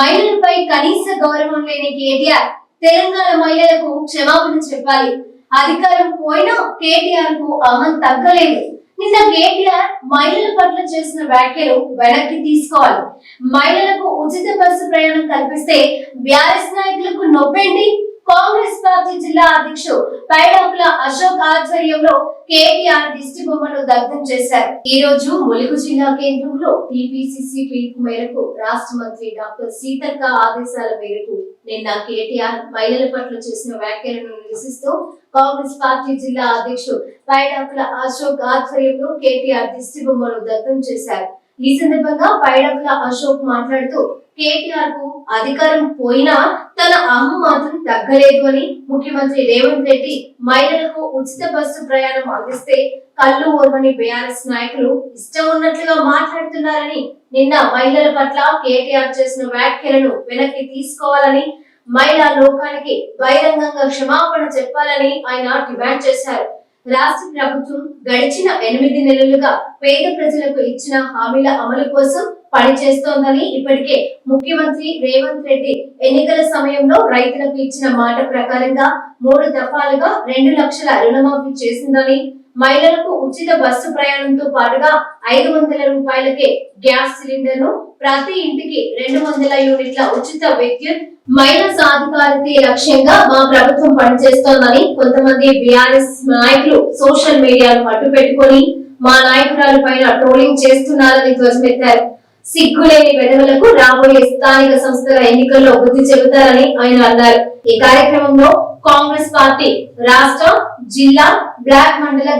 మహిళలపై కనీస గౌరవం లేని కేటీఆర్ తెలంగాణ మహిళలకు క్షమాపణ చెప్పాలి. అధికారం పోయినా కేటీఆర్కు అమలు తగ్గలేదు. నిన్న కేటీఆర్ మహిళల పట్ల చేసిన వ్యాఖ్యలు వెనక్కి తీసుకోవాలి. మహిళలకు ఉచిత బస్సు ప్రయాణం కల్పిస్తే బ్యారెస్ నాయకులకు నొప్పేంటి? జిల్లా అధ్యక్షుడు పైడాకుల అశోక్ ఆధ్వర్యంలో కేటీఆర్ దిష్టి బొమ్మను దగ్ధం చేశారు. ఈ రోజు ములుగు జిల్లా కేంద్రంలో టీపీసీసీ పిలుపు మేరకు రాష్ట్ర మంత్రి డాక్టర్ సీతక్క ఆదేశాల మేరకు నిన్న కేటీఆర్ మహిళల పట్ల చేసిన వ్యాఖ్యలను నిరసిస్తూ కాంగ్రెస్ పార్టీ జిల్లా అధ్యక్షుడు పైడాకుల అశోక్ ఆధ్వర్యంలో కేటీఆర్ దిష్టి బొమ్మను దగ్ధం చేశారు. ఈ సందర్భంగా పైడకుల అశోక్ మాట్లాడుతూ కేటీఆర్కు అధికారం పోయినా తన అహం మాత్రం తగ్గలేదు అని ముఖ్యమంత్రి రేవంత్ రెడ్డి మహిళలకు ఉచిత బస్సు ప్రయాణం అందిస్తే కళ్ళు ఓర్వని బీఆర్ఎస్ నాయకులు ఇష్టం ఉన్నట్లుగా మాట్లాడుతున్నారని నిన్న మహిళల పట్ల కేటీఆర్ చేసిన వ్యాఖ్యలను వెనక్కి తీసుకోవాలని మహిళా లోకానికి బహిరంగంగా క్షమాపణ చెప్పాలని ఆయన డిమాండ్ చేశారు. రాష్ట్ర ప్రభుత్వం గడిచిన ఎనిమిది నెలలుగా పేద ప్రజలకు ఇచ్చిన హామీల అమలు కోసం పనిచేస్తోందని ఇప్పటికే ముఖ్యమంత్రి రేవంత్ రెడ్డి ఎన్నికల సమయంలో రైతులకు ఇచ్చిన మాట ప్రకారంగా మూడు దఫాలుగా రెండు లక్షల రుణమాఫీ చేసిందని మహిళలకు ఉచిత బస్సు ప్రయాణంతో పాటుగా ఐదు వందల రూపాయలకే గ్యాస్ సిలిండర్ను ప్రతి ఇంటికి రెండు వందల యూనిట్ల ఉచిత విద్యుత్ మహిళా సాధికారితే లక్ష్యంగా మా ప్రభుత్వం పనిచేస్తోందని కొంతమంది బీఆర్ఎస్ నాయకులు సోషల్ మీడియాను అడ్డు పెట్టుకొని మా నాయకురాల పైన ట్రోలింగ్ చేస్తున్నారని ధ్వజమెత్తారు. సిగ్గులేని వెధవలకు రాబోయే స్థానిక సంస్థల ఎన్నికల్లో బుద్ధి చెబుతారని ఆయన అన్నారు. ఈ కార్యక్రమంలో కాంగ్రెస్ పార్టీ రాష్ట్ర జిల్లా బ్లాక్ మండల